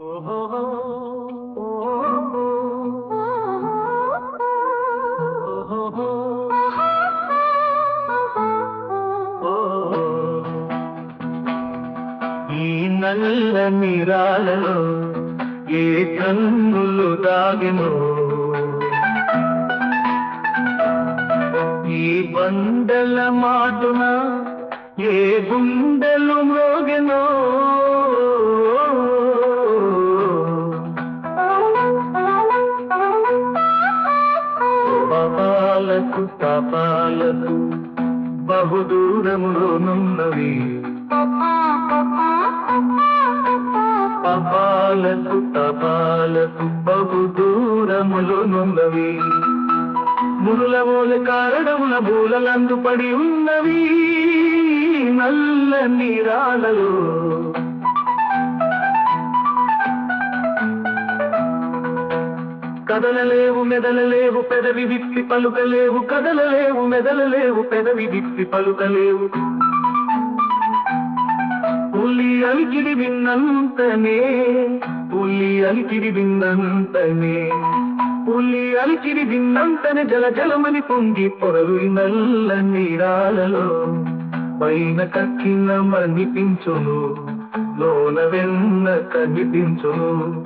ఈ నల్ల నిరాలలో ఏ కన్నులు దాగినో? ఈ బండల మాటున ఏ గుండెలు మ్రోగెనో పాపాలకు పాపాలకు బహుదూరములోనున్నవి పాపాలకు తపాలకు బహుదూరములోనున్నవి మునుల మూల కారణముల మూలలందు పడి ఉన్నవి. నల్ల నీరాలలో కదలలేవు మెదలలేవు పెదవి విప్పి పలుకలేవు కదలలేవు మెదలలేవు పెదవి విప్పి పలుకలేవు. పులి అలికిడి విన్నంతనే పులి అలికిడి విన్నంతనే పులి అలికిడి విన్నంతనే జల జలమని పొంగి పొరలు నల్ల నీరాలలో పైన కక్కిన మనిపించును లోన వెన్న కనిపించును.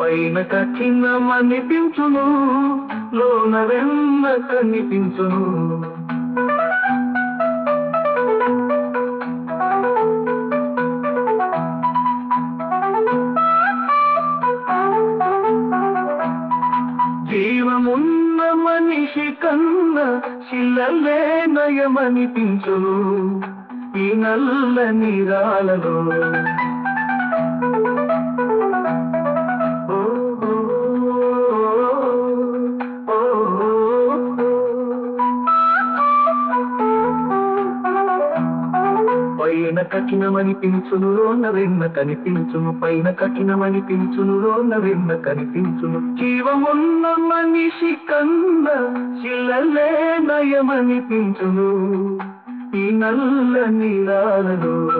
పైన కక్కిన మనిపించును లోన వెన్న కనిపించును. జీవమున్న మనిషి కన్న శిలలే నయమనిపించును ఈ నల్ల నిరాలలో పైన కఠినమని పించును రోన్న వెన్న కనిపించును. పైన కఠినమని పించును రోన్న వెన్న కనిపించును. జీవమున్న మనిషి కన్న శిలలే నయమని పించును ఈ నల్ల నీరాలలో